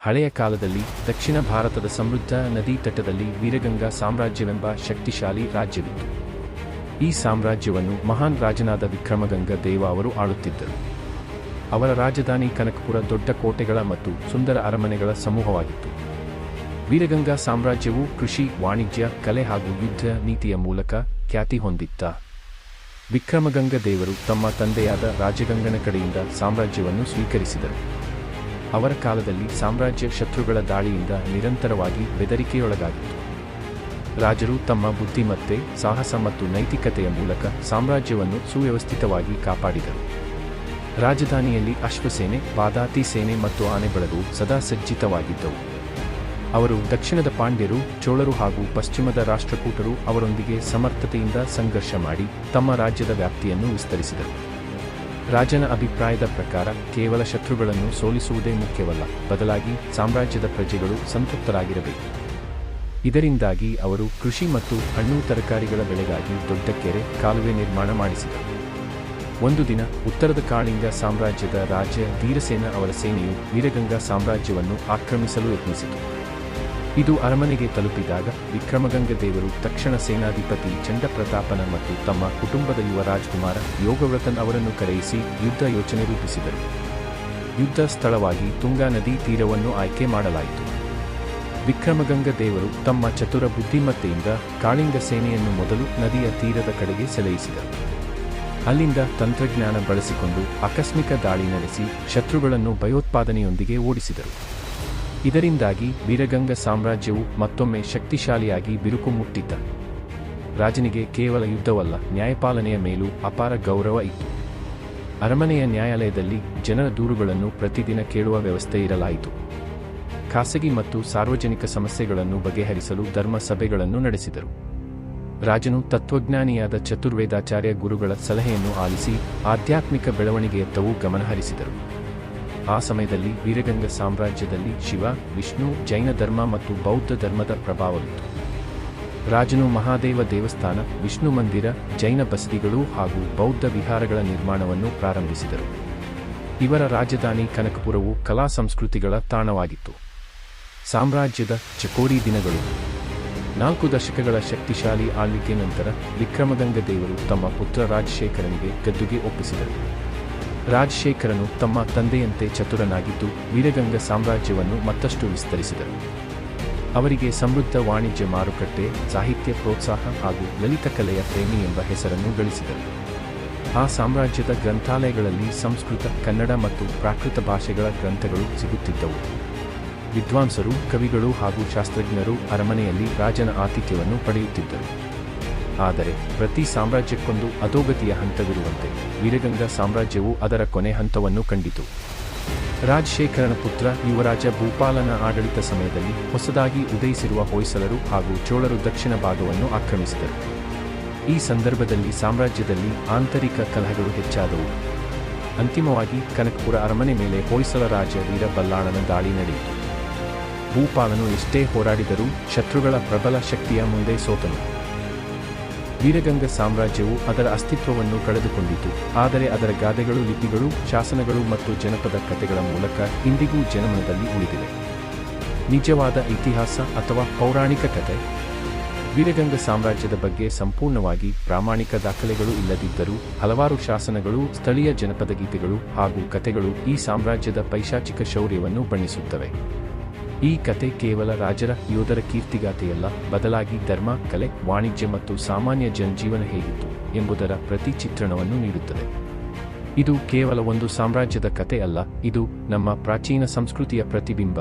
ಹಳೆಯ ಕಾಲದಲ್ಲಿ ದಕ್ಷಿಣ ಭಾರತದ ಸಮೃದ್ಧ ನದಿ ತಟದಲ್ಲಿ ವೀರಗಂಗಾ ಸಾಮ್ರಾಜ್ಯವೆಂಬ ಶಕ್ತಿಶಾಲಿ ರಾಜ್ಯವಿತ್ತು. ಈ ಸಾಮ್ರಾಜ್ಯವನ್ನು ಮಹಾನ್ ರಾಜನಾದ ವಿಕ್ರಮಗಂಗ ದೇವ ಅವರು ಆಳುತ್ತಿದ್ದರು. ಅವರ ರಾಜಧಾನಿ ಕನಕಪುರ ದೊಡ್ಡ ಕೋಟೆಗಳ ಮತ್ತು ಸುಂದರ ಅರಮನೆಗಳ ಸಮೂಹವಾಗಿತ್ತು. ವೀರಗಂಗಾ ಸಾಮ್ರಾಜ್ಯವು ಕೃಷಿ, ವಾಣಿಜ್ಯ, ಕಲೆ ಹಾಗೂ ಯುದ್ಧ ನೀತಿಯ ಮೂಲಕ ಖ್ಯಾತಿ ಹೊಂದಿತ್ತ. ವಿಕ್ರಮಗಂಗ ದೇವರು ತಮ್ಮ ತಂದೆಯಾದ ರಾಜಗಂಗನ ಕಡೆಯಿಂದ ಸಾಮ್ರಾಜ್ಯವನ್ನು ಸ್ವೀಕರಿಸಿದರು. ಅವರ ಕಾಲದಲ್ಲಿ ಸಾಮ್ರಾಜ್ಯ ಶತ್ರುಗಳ ದಾಳಿಯಿಂದ ನಿರಂತರವಾಗಿ ಬೆದರಿಕೆಯೊಳಗಾಗಿತ್ತು. ರಾಜರು ತಮ್ಮ ಬುದ್ಧಿಮತ್ತೆ, ಸಾಹಸ ಮತ್ತು ನೈತಿಕತೆಯ ಮೂಲಕ ಸಾಮ್ರಾಜ್ಯವನ್ನು ಸುವ್ಯವಸ್ಥಿತವಾಗಿ ಕಾಪಾಡಿದರು. ರಾಜಧಾನಿಯಲ್ಲಿ ಅಶ್ವಸೇನೆ, ಬಾದಾತಿ ಸೇನೆ ಮತ್ತು ಆನೆಬಳಗು ಸದಾ ಸಜ್ಜಿತವಾಗಿದ್ದವು. ಅವರು ದಕ್ಷಿಣದ ಪಾಂಡ್ಯರು, ಚೋಳರು ಹಾಗೂ ಪಶ್ಚಿಮದ ರಾಷ್ಟ್ರಕೂಟರು ಅವರೊಂದಿಗೆ ಸಮರ್ಥತೆಯಿಂದ ಸಂಘರ್ಷ ಮಾಡಿ ತಮ್ಮ ರಾಜ್ಯದ ವ್ಯಾಪ್ತಿಯನ್ನು ವಿಸ್ತರಿಸಿದರು. ರಾಜನ ಅಭಿಪ್ರಾಯದ ಪ್ರಕಾರ ಕೇವಲ ಶತ್ರುಗಳನ್ನು ಸೋಲಿಸುವುದೇ ಮುಖ್ಯವಲ್ಲ, ಬದಲಾಗಿ ಸಾಮ್ರಾಜ್ಯದ ಪ್ರಜೆಗಳು ಸಂತೃಪ್ತರಾಗಿರಬೇಕು. ಇದರಿಂದಾಗಿ ಅವರು ಕೃಷಿ ಮತ್ತು ಹಣ್ಣು ತರಕಾರಿಗಳ ಬೆಳೆಗಾಗಿ ದೊಡ್ಡ ಕೆರೆ, ಕಾಲುವೆ ನಿರ್ಮಾಣ ಮಾಡಿಸಿದರು. ಒಂದು ದಿನ ಉತ್ತರದ ಕಾಳಿಂಗ ಸಾಮ್ರಾಜ್ಯದ ರಾಜ ವೀರಸೇನ ಅವರ ಸೇನೆಯು ವೀರಗಂಗಾ ಸಾಮ್ರಾಜ್ಯವನ್ನು ಆಕ್ರಮಿಸಲು ಯತ್ನಿಸಿತು. ಇದು ಅರಮನೆಗೆ ತಲುಪಿದಾಗ ವಿಕ್ರಮಗಂಗ ದೇವರು ತಕ್ಷಣ ಸೇನಾಧಿಪತಿ ಚಂಡಪ್ರತಾಪನ ಮತ್ತು ತಮ್ಮ ಕುಟುಂಬದ ಯುವ ರಾಜ್ಕುಮಾರ ಯೋಗವ್ರತನ್ ಅವರನ್ನು ಕರೆಯಿಸಿ ಯುದ್ಧ ಯೋಚನೆ ರೂಪಿಸಿದರು. ಯುದ್ಧ ಸ್ಥಳವಾಗಿ ತುಂಗಾ ನದಿ ತೀರವನ್ನು ಆಯ್ಕೆ ಮಾಡಲಾಯಿತು. ವಿಕ್ರಮಗಂಗ ದೇವರು ತಮ್ಮ ಚತುರ ಬುದ್ಧಿಮತ್ತೆಯಿಂದ ಕಾಳಿಂಗ ಸೇನೆಯನ್ನು ಮೊದಲು ನದಿಯ ತೀರದ ಕಡೆಗೆ ಸೆಳೆಯಿಸಿದರು. ಅಲ್ಲಿಂದ ತಂತ್ರಜ್ಞಾನ ಬಳಸಿಕೊಂಡು ಆಕಸ್ಮಿಕ ದಾಳಿ ನಡೆಸಿ ಶತ್ರುಗಳನ್ನು ಭಯೋತ್ಪಾದನೆಯೊಂದಿಗೆ ಓಡಿಸಿದರು. ಇದರಿಂದಾಗಿ ವೀರಗಂಗ ಸಾಮ್ರಾಜ್ಯವು ಮತ್ತೊಮ್ಮೆ ಶಕ್ತಿಶಾಲಿಯಾಗಿ ಬಿರುಕು ಮುಟ್ಟಿದ್ದ. ರಾಜನಿಗೆ ಕೇವಲ ಯುದ್ಧವಲ್ಲ, ನ್ಯಾಯಪಾಲನೆಯ ಮೇಲೂ ಅಪಾರ ಗೌರವ ಇತ್ತು. ಅರಮನೆಯ ನ್ಯಾಯಾಲಯದಲ್ಲಿ ಜನರ ದೂರುಗಳನ್ನು ಪ್ರತಿದಿನ ಕೇಳುವ ವ್ಯವಸ್ಥೆ ಇರಲಾಯಿತು. ಖಾಸಗಿ ಮತ್ತು ಸಾರ್ವಜನಿಕ ಸಮಸ್ಯೆಗಳನ್ನು ಬಗೆಹರಿಸಲು ಧರ್ಮ ಸಭೆಗಳನ್ನು ನಡೆಸಿದರು. ರಾಜನು ತತ್ವಜ್ಞಾನಿಯಾದ ಚತುರ್ವೇದಾಚಾರ್ಯ ಗುರುಗಳ ಸಲಹೆಯನ್ನು ಆಲಿಸಿ ಆಧ್ಯಾತ್ಮಿಕ ಬೆಳವಣಿಗೆಯತ್ತವೂ ಗಮನಹರಿಸಿದರು. ಆ ಸಮಯದಲ್ಲಿ ವೀರಗಂಗ ಸಾಮ್ರಾಜ್ಯದಲ್ಲಿ ಶಿವ, ವಿಷ್ಣು, ಜೈನ ಧರ್ಮ ಮತ್ತು ಬೌದ್ಧ ಧರ್ಮದ ಪ್ರಭಾವವಿತ್ತು ರಾಜನು ಮಹಾದೇವ ದೇವಸ್ಥಾನ, ವಿಷ್ಣು ಮಂದಿರ, ಜೈನ ಬಸದಿಗಳು ಹಾಗೂ ಬೌದ್ಧ ವಿಹಾರಗಳ ನಿರ್ಮಾಣವನ್ನು ಪ್ರಾರಂಭಿಸಿದರು. ಇವರ ರಾಜಧಾನಿ ಕನಕಪುರವು ಕಲಾ ಸಂಸ್ಕೃತಿಗಳ ತಾಣವಾಗಿತ್ತು. ಸಾಮ್ರಾಜ್ಯದ ಚಕೋರಿ ದಿನಗಳು. ನಾಲ್ಕು ದಶಕಗಳ ಶಕ್ತಿಶಾಲಿ ಆಳ್ವಿಕೆ ನಂತರ ವಿಕ್ರಮಗಂಗ ದೇವರು ತಮ್ಮ ಪುತ್ರ ರಾಜಶೇಖರನಿಗೆ ಗದ್ದುಗೆ ಒಪ್ಪಿಸಿದರು. ರಾಜಶೇಖರನು ತಮ್ಮ ತಂದೆಯಂತೆ ಚತುರನಾಗಿದ್ದು ವೀರಗಂಗ ಸಾಮ್ರಾಜ್ಯವನ್ನು ಮತ್ತಷ್ಟು ವಿಸ್ತರಿಸಿದರು. ಅವರಿಗೆ ಸಮೃದ್ಧ ವಾಣಿಜ್ಯ ಮಾರುಕಟ್ಟೆ, ಸಾಹಿತ್ಯ ಪ್ರೋತ್ಸಾಹ ಹಾಗೂ ಲಲಿತಕಲೆಯ ಪ್ರೇಮಿ ಎಂಬ ಹೆಸರನ್ನು ಗಳಿಸಿದರು. ಆ ಸಾಮ್ರಾಜ್ಯದ ಗ್ರಂಥಾಲಯಗಳಲ್ಲಿ ಸಂಸ್ಕೃತ, ಕನ್ನಡ ಮತ್ತು ಪ್ರಾಕೃತ ಭಾಷೆಗಳ ಗ್ರಂಥಗಳು ಸಿಗುತ್ತಿದ್ದವು. ವಿದ್ವಾಂಸರು, ಕವಿಗಳು ಹಾಗೂ ಶಾಸ್ತ್ರಜ್ಞರು ಅರಮನೆಯಲ್ಲಿ ರಾಜನ ಆತಿಥ್ಯವನ್ನು ಪಡೆಯುತ್ತಿದ್ದರು. ಆದರೆ ಪ್ರತಿ ಸಾಮ್ರಾಜ್ಯಕ್ಕೊಂದು ಅಧೋಗತಿಯ ಹಂತವಿರುವಂತೆ ವೀರಗಂಗಾ ಸಾಮ್ರಾಜ್ಯವು ಅದರ ಕೊನೆ ಹಂತವನ್ನು ಕಂಡಿತು. ರಾಜಶೇಖರನ ಪುತ್ರ ಯುವರಾಜ ಭೂಪಾಲನ ಆಡಳಿತ ಸಮಯದಲ್ಲಿ ಹೊಸದಾಗಿ ಉದಯಿಸಿರುವ ಹೊಯ್ಸಲರು ಹಾಗೂ ಚೋಳರು ದಕ್ಷಿಣ ಭಾಗವನ್ನು ಆಕ್ರಮಿಸಿದರು. ಈ ಸಂದರ್ಭದಲ್ಲಿ ಸಾಮ್ರಾಜ್ಯದಲ್ಲಿ ಆಂತರಿಕ ಕಲಹಗಳು ಹೆಚ್ಚಾದವು. ಅಂತಿಮವಾಗಿ ಕನಕಪುರ ಅರಮನೆ ಮೇಲೆ ಹೊಯ್ಸಲ ರಾಜ ವೀರಬಲ್ಲಾಳನ ದಾಳಿ ನಡೆಯಿತು. ಭೂಪಾಲನು ಎಷ್ಟೇ ಹೋರಾಡಿದರೂ ಶತ್ರುಗಳ ಪ್ರಬಲ ಶಕ್ತಿಯ ಮುಂದೆ ಸೋತನು. ವೀರಗಂಗ ಸಾಮ್ರಾಜ್ಯವು ಅದರ ಅಸ್ತಿತ್ವವನ್ನು ಕಳೆದುಕೊಂಡಿತು. ಆದರೆ ಅದರ ಗಾದೆಗಳು, ಲಿಪಿಗಳು, ಶಾಸನಗಳು ಮತ್ತು ಜನಪದ ಕಥೆಗಳ ಮೂಲಕ ಇಂದಿಗೂ ಜನಮನದಲ್ಲಿ ಉಳಿದಿವೆ. ನಿಜವಾದ ಇತಿಹಾಸ ಅಥವಾ ಪೌರಾಣಿಕ ಕಥೆ? ವೀರಗಂಗ ಸಾಮ್ರಾಜ್ಯದ ಬಗ್ಗೆ ಸಂಪೂರ್ಣವಾಗಿ ಪ್ರಾಮಾಣಿಕ ದಾಖಲೆಗಳು ಇಲ್ಲದಿದ್ದರೂ ಹಲವಾರು ಶಾಸನಗಳು, ಸ್ಥಳೀಯ ಜನಪದ ಗೀತೆಗಳು ಹಾಗೂ ಕಥೆಗಳು ಈ ಸಾಮ್ರಾಜ್ಯದ ಪೈಶಾಚಿಕ ಶೌರ್ಯವನ್ನು ಬಣ್ಣಿಸುತ್ತವೆ. ಈ ಕತೆ ಕೇವಲ ರಾಜರ ಯೋಧರ ಕೀರ್ತಿಗಾಥೆಯಲ್ಲ, ಬದಲಾಗಿ ಧರ್ಮ, ಕಲೆ, ವಾಣಿಜ್ಯ ಮತ್ತು ಸಾಮಾನ್ಯ ಜನಜೀವನ ಹೇಗಿತ್ತು ಎಂಬುದರ ಪ್ರತಿ ಚಿತ್ರಣವನ್ನು ನೀಡುತ್ತದೆ. ಇದು ಕೇವಲ ಒಂದು ಸಾಮ್ರಾಜ್ಯದ ಕತೆ ಅಲ್ಲ, ಇದು ನಮ್ಮ ಪ್ರಾಚೀನ ಸಂಸ್ಕೃತಿಯ ಪ್ರತಿಬಿಂಬ.